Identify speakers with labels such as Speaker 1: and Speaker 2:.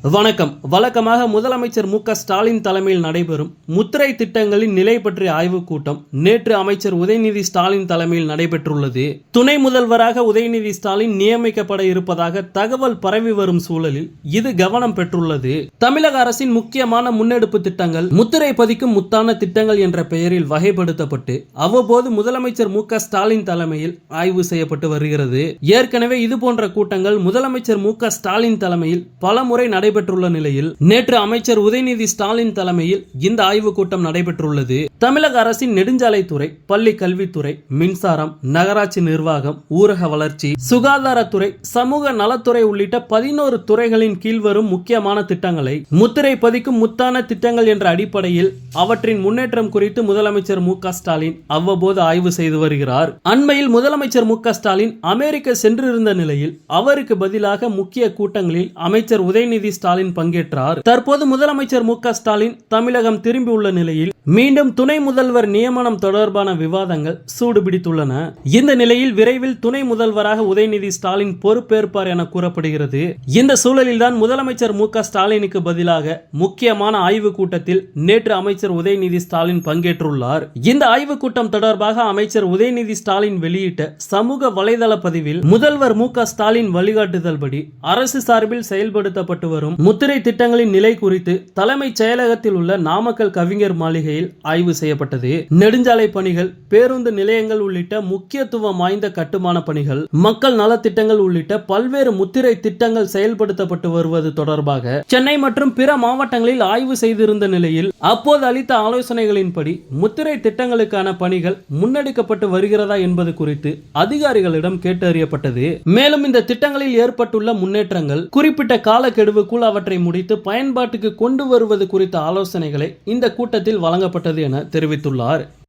Speaker 1: வணக்கம். வழக்கமாக முதலமைச்சர் மு ஸ்டாலின் தலைமையில் நடைபெறும் முத்திரை திட்டங்களின் நிலை பற்றிய ஆய்வுக் கூட்டம் நேற்று அமைச்சர் உதயநிதி ஸ்டாலின் தலைமையில் நடைபெற்றுள்ளது. துணை முதல்வராக உதயநிதி ஸ்டாலின் நியமிக்கப்பட இருப்பதாக தகவல் பரவி வரும் சூழலில் இது கவனம் பெற்றுள்ளது. தமிழக அரசின் முக்கியமான முன்னெடுப்பு திட்டங்கள் முத்திரை பதிக்கும் முத்தான திட்டங்கள் என்ற பெயரில் வகைப்படுத்தப்பட்டு அவ்வப்போது முதலமைச்சர் மு ஸ்டாலின் தலைமையில் ஆய்வு செய்யப்பட்டு வருகிறது. ஏற்கனவே இதுபோன்ற கூட்டங்கள் முதலமைச்சர் மு ஸ்டாலின் தலைமையில் பல முறை நடைபெற்றுள்ள நிலையில் நேற்று அமைச்சர் உதயநிதி ஸ்டாலின் தலைமையில் இந்த ஆய்வுக் கூட்டம் நடைபெற்றுள்ளது. தமிழக அரசின் நெடுஞ்சாலைத்துறை பள்ளி கல்வித்துறை மின்சாரம் நகராட்சி நிர்வாகம் ஊரக வளர்ச்சி சுகாதாரத்துறை சமூக நலத்துறை உள்ளிட்ட பதினோரு துறைகளின் கீழ் வரும் முக்கியமான திட்டங்களை முத்திரை பதிக்கும் முத்தான திட்டங்கள் என்ற அடிப்படையில் அவற்றின் முன்னேற்றம் குறித்து முதலமைச்சர் மு ஸ்டாலின் அவ்வப்போது ஆய்வு செய்து வருகிறார். அண்மையில் முதலமைச்சர் மு ஸ்டாலின் அமெரிக்க சென்றிருந்த நிலையில் அவருக்கு பதிலாக முக்கிய கூட்டங்களில் அமைச்சர் உதயநிதி ஸ்டாலின் பங்கேற்றார். தற்போது முதலமைச்சர் மு ஸ்டாலின் தமிழகம் திரும்பியுள்ள நிலையில் மீண்டும் துணை முதல்வர் நியமனம் தொடர்பான விவாதங்கள் சூடுபிடித்துள்ளன. இந்த நிலையில் விரைவில் துணை முதல்வராக உதயநிதி ஸ்டாலின் பொறுப்பேற்பார் என கூறப்படுகிறது. இந்த சூழலில்தான் முதலமைச்சர் மு ஸ்டாலினுக்கு பதிலாக முக்கியமான ஆய்வுக் கூட்டத்தில் நேற்று அமைச்சர் உதயநிதி ஸ்டாலின் பங்கேற்றுள்ளார். இந்த ஆய்வுக் கூட்டம் தொடர்பாக அமைச்சர் உதயநிதி ஸ்டாலின் வெளியிட்ட சமூக வலைதள பதிவில் முதல்வர் மு ஸ்டாலின் ஸ்டாலின் வழிகாட்டுதல்படி அரசு சார்பில் செயல்படுத்தப்பட்டு வரும் முத்திரை திட்டங்களின் நிலை குறித்து தலைமைச் செயலகத்தில் உள்ள நாமக்கல் கவிஞர் மாளிகையில் ஆய்வு செய்யப்பட்டது. நெடுஞ்சாலை பணிகள் பேருந்து நிலையங்கள் உள்ளிட்ட முக்கியத்துவம் வாய்ந்த கட்டுமான பணிகள் மக்கள் நலத்திட்டங்கள் உள்ளிட்ட பல்வேறு முத்திரை திட்டங்கள் செயல்படுத்தப்பட்டு வருவது தொடர்பாக சென்னை மற்றும் பிற மாவட்டங்களில் ஆய்வு செய்திருந்த நிலையில் அப்போது அளித்த ஆலோசனைகளின்படி முத்திரை திட்டங்களுக்கான பணிகள் முன்னெடுக்கப்பட்டு வருகிறதா என்பது குறித்து அதிகாரிகளிடம் கேட்டறியப்பட்டது. மேலும் இந்த திட்டங்களில் ஏற்பட்டுள்ள முன்னேற்றங்கள் குறிப்பிட்ட காலக்கெடுவுக்குள் அவற்றை முடித்து பயன்பாட்டுக்கு கொண்டு வருவது குறித்த ஆலோசனைகளை இந்த கூட்டத்தில் வழங்கப்பட்டது என தெரிவித்துள்ளார்.